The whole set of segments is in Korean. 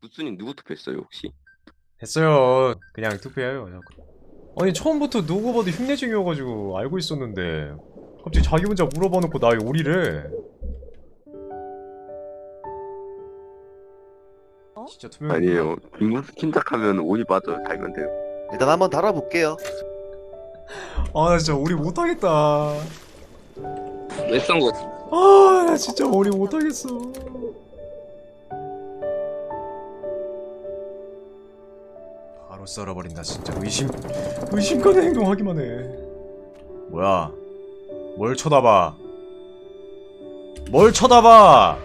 무스님 누구 투표했어요 혹시? 됐어요. 그냥 투표해요. 자꾸. 아니 처음부터 누구 봐도 흉내쟁이여가지고 알고 있었는데 갑자기 자기 혼자 물어봐 놓고 나 오리래. 어? 진짜 투명. 아니에요. 빅무스 킨 작하면 오이 빠져 달면 돼요. 일단 한번 달아볼게요. 아나 진짜 오리 못하겠다. 왜싼 거지? 아나 진짜 오리 못하겠어. 썰어버린다 진짜 의심 의심 가는 행동하기만 해. 뭐야? 뭘 쳐다봐? 뭘 쳐다봐?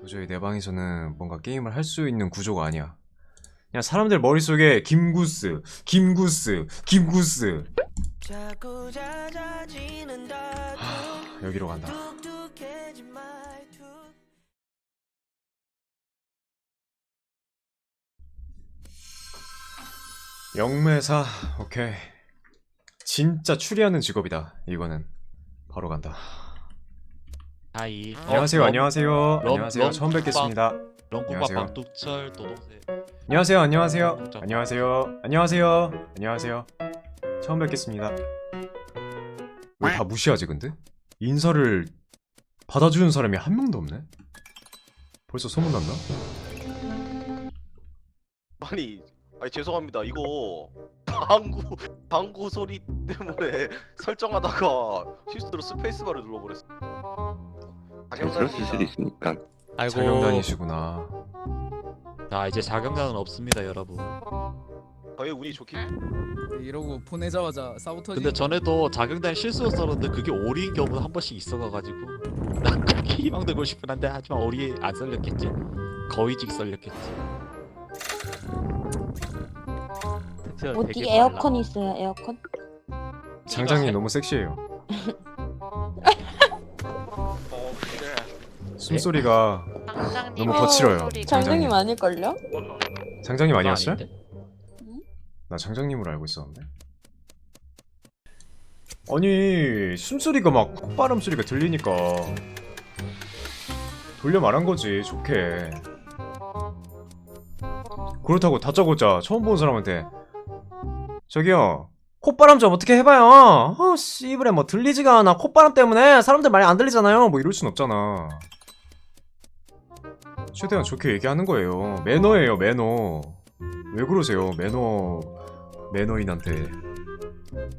도저히 내 방에서는 뭔가 게임을 할 수 있는 구조가 아니야. 그냥 사람들 머릿속에 김구스, 김구스, 김구스. 하, 여기로 간다. 영매사, 오케이. 진짜 추리하는 직업이다. 이거는 바로 간다. 하이. 안녕하세요, 럼- 안녕하세요, 럼- 안녕하세요. 럼- 처음 뵙겠습니다. 안녕하세요. 도동세. 안녕하세요, 안녕하세요. 안녕하세요, 안녕하세요, 안녕하세요. 처음 뵙겠습니다. 왜 다 무시하지 근데? 인사를 받아주는 사람이 한 명도 없네. 벌써 소문났나? 아니, 아니 죄송합니다. 이거 방구 방구 소리 때문에 설정하다가 실수로 스페이스바를 눌러버렸어. 그럴 수도 있으니까. 아이고. 자경단이시구나. 자 이제 자경단은 없습니다 여러분. 저희 운이 좋긴. 이러고 보내자마자 사보터지 근데 전에도 자경단 실수였었는데 그게 오리인 경우는 한 번씩 있어가지고 난 그렇게 희망 들고 싶긴 한데 하지만 오리 안 썰렸겠지. 거의직 썰렸겠지. 어디 에어컨 있어요 에어컨? 장장님 너무 섹시해요. 어, 그래. 숨소리가 너무 거칠어요. 소리가. 장장님. 장장님 아닐걸요? 장장님 아니었어요? 아닌데? 나 장장님으로 알고 있었는데. 아니 숨소리가 막 콧바람 소리가 들리니까 돌려 말한 거지 좋게. 그렇다고 다짜고짜 처음 본 사람한테 저기요 콧바람 좀 어떻게 해봐요. 어 씨부레 뭐 들리지가 않아 콧바람 때문에 사람들 말이 안 들리잖아요. 뭐 이럴 순 없잖아. 최대한 좋게 얘기하는 거예요. 매너예요 매너. 왜 그러세요 매너 매너인한테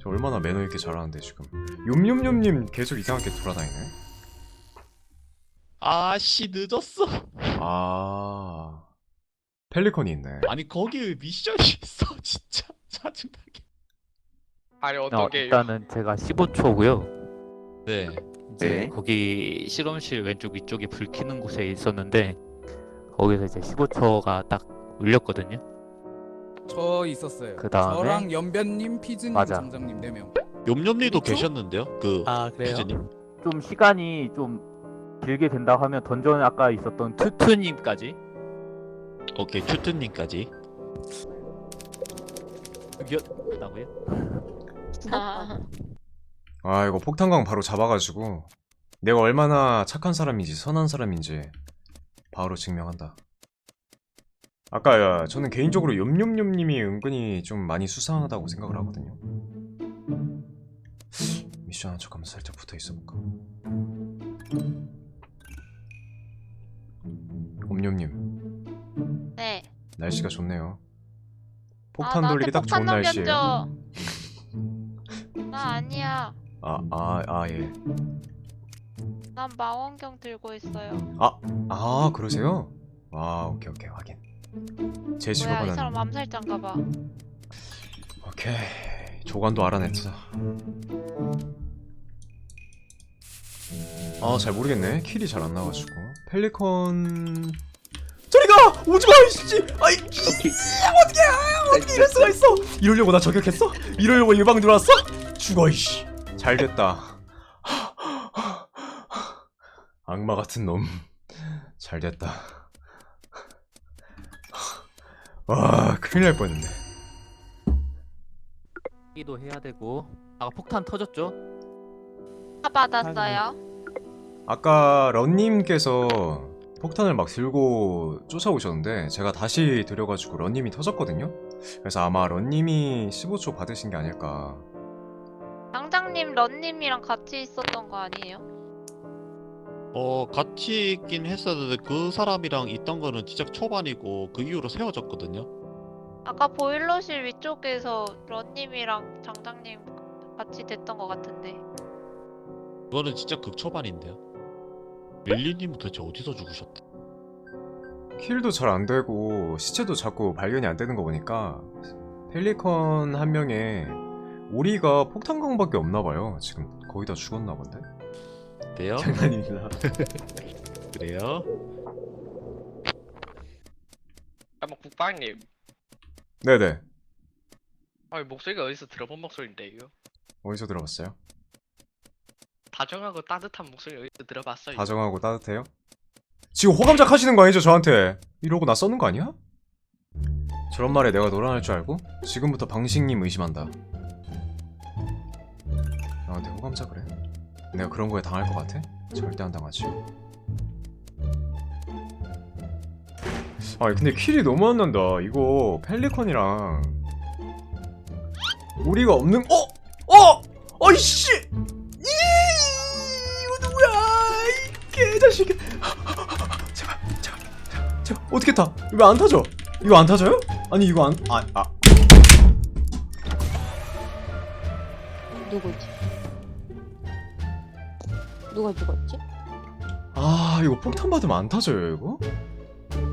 저 얼마나 매너 있게 잘하는데 지금 욤욤욤님 계속 이상하게 돌아다니네 아씨 늦었어. 아 펠리컨이 있네 아니 거기 왜 미션이 있어 진짜 짜증나게. 아니 어, 어떻게 일단은 제가 15초고요. 네. 이제 네. 거기 실험실 왼쪽 위쪽에 불 켜는 곳에 있었는데 거기서 이제 15초가 딱 울렸거든요. 저 있었어요 그다음에? 저랑 연변님 피즈님 맞아. 장장님 4명 욤욤님도 그쵸? 계셨는데요. 그아 피즈님. 좀 시간이 좀 길게 된다 하면 던전 아까 있었던 투투님까지 오케이 큐트님까지. 여기였다고요? 아, 아 이거 폭탄광 바로 잡아가지고 내가 얼마나 착한 사람인지 선한 사람인지 바로 증명한다 아까 야, 저는 개인적으로 욤욤욤님이 은근히 좀 많이 수상하다고 생각을 하거든요 미션 한 척하면 살짝 붙어 있어볼까 옴뇸님 네. 날씨가 좋네요. 아, 폭탄 나한테 돌리기 딱 좋은. 넘겼죠? 나 아니야. 아, 아, 아, 예. 난 망원경 들고 있어요. 아, 그러세요? 아, 오케이, 오케이, 확인. 제 뭐야 이 직업은 사람 암살자인가 봐. 오케이. 조관도 알아냈어. 아, 잘 모르겠네. 킬이 잘 안 나와가지고. 펠리컨. 저리 가! 오지 마! 이씨! 아이, 이 어떻게, 어떻게 이럴 수가 있어! 이러려고 나 저격했어? 이러려고 일방 들어왔어? 죽어, 이씨. 잘 됐다. 악마 같은 놈. 잘 됐다. 와, 큰일 날 뻔했네. 기도 해야 되고 아까 폭탄 터졌죠? 다 받았어요. 아까 런님께서 폭탄을 막 들고 쫓아오셨는데 제가 다시 들여가지고 런님이 터졌거든요? 그래서 아마 런님이 15초 받으신 게 아닐까 장장님, 런님이랑 같이 있었던 거 아니에요? 어 같이 있긴 했었는데 그 사람이랑 있던 거는 진짜 초반이고 그 이후로 세워졌거든요. 아까 보일러실 위쪽에서 런님이랑 장장님 같이 됐던 거 같은데. 그거는 진짜 극초반인데요. 릴리님은 도대체 어디서 죽으셨대? 킬도 잘 안 되고 시체도 자꾸 발견이 안 되는 거 보니까 펠리컨 한 명에 오리가 폭탄광밖에 없나 봐요 지금 거의 다 죽었나 본데? 그래요? 장난입니다 그래요? 한번 국방님 네네 아 목소리가 어디서 들어본 목소리인데 이거 어디서 들어봤어요? 다정하고 따뜻한 목소리 어디서 들어봤어요 다정하고 따뜻해요? 지금 호감작 하시는 거 아니죠 저한테 이러고 나 써는 거 아니야? 저런 말에 내가 노란할 줄 알고? 지금부터 방식님 의심한다 내가 그런 거에 당할 것 같아? 절대 안 당하지 아 근데 킬이 너무 안 난다 이거 펠리컨이랑 우리가 없는 어? 어! 어이씨! 이 이거 누구야? 이 개자식이. 제발, 제발, 제발. 어떻게 타? 이거 안 타죠? 이거 안 타져요? 아니 이거 안, 아, 아. 누구지? 누가 죽었지? 아 이거 폭탄 받으면 안 타져요 이거?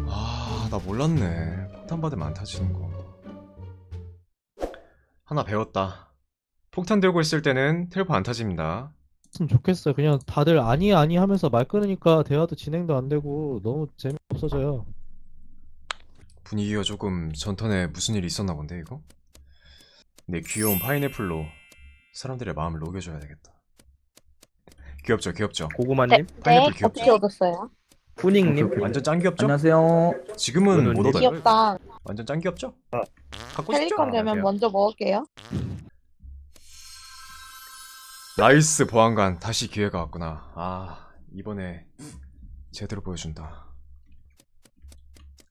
아 나 몰랐네 폭탄 받으면 안 타지는 거 하나 배웠다 폭탄 들고 있을 때는 텔포 안 타집니다 했으면 좋겠어요. 그냥 다들 아니 아니 하면서 말 끊으니까 대화도 진행도 안 되고 너무 재미없어져요. 분위기가 조금 전턴에 무슨 일이 있었나 본데 이거? 내 귀여운 파인애플로 사람들의 마음을 녹여줘야 되겠다 귀엽죠 귀엽죠 네, 고구마님, 파인애플 귀엽죠 어떻게 얻었어요? 푸닝님. 완전 짱 귀엽죠? 안녕하세요. 지금은 못. 얻어요 귀엽다. 완전 짱 귀엽죠? 아. 갖고 싶죠? 펠리컨 되면 먼저 먹을게요. 나이스 보안관 다시 기회가 왔구나 아 이번에 제대로 보여준다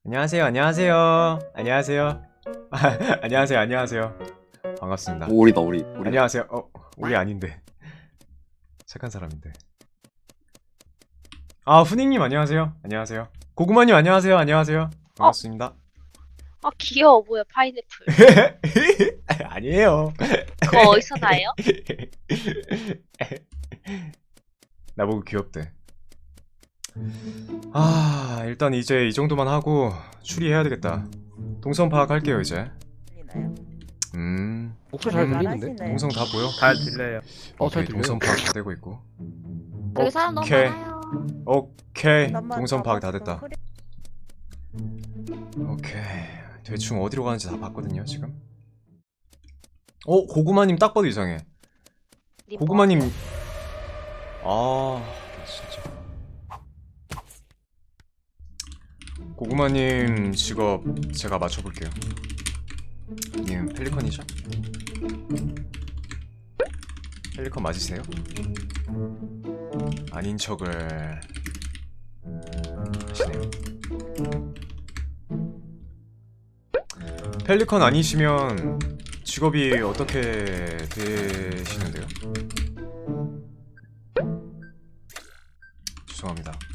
안녕하세요 안녕하세요 안녕하세요 안녕하세요 안녕하세요 반갑습니다 오리다 오리 오리 안녕하세요 어 우리 아닌데 착한 사람인데 아 후닝님 안녕하세요 안녕하세요 고구마님 안녕하세요 안녕하세요 반갑습니다 아 귀여워 보여 파인애플. 아니에요 그거 어디서 나요? 나보고 귀엽대. 아, 일단 이제 이 정도만 하고 추리해야 되겠다. 동선 파악할게요, 이제. 음, 목소리 잘 들리는데? 동선 다 보여? 잘 들려요. 어, 잘 오케이, 들려요. 동선 파악 다 되고 있고. 여기 사람 너무 오케이. 많아요. 오케이, 동선 파악 다 됐다. 오케이, 대충 어디로 가는지 다 봤거든요, 지금. 어, 고구마님 딱 봐도 이상해. 고구마님 아 진짜 고구마님 직업 제가 맞춰볼게요 님 펠리컨이죠? 펠리컨 맞으세요? 아닌 척을 하시네요 펠리컨 아니시면 직업이 어떻게 되시는데요? 죄송합니다.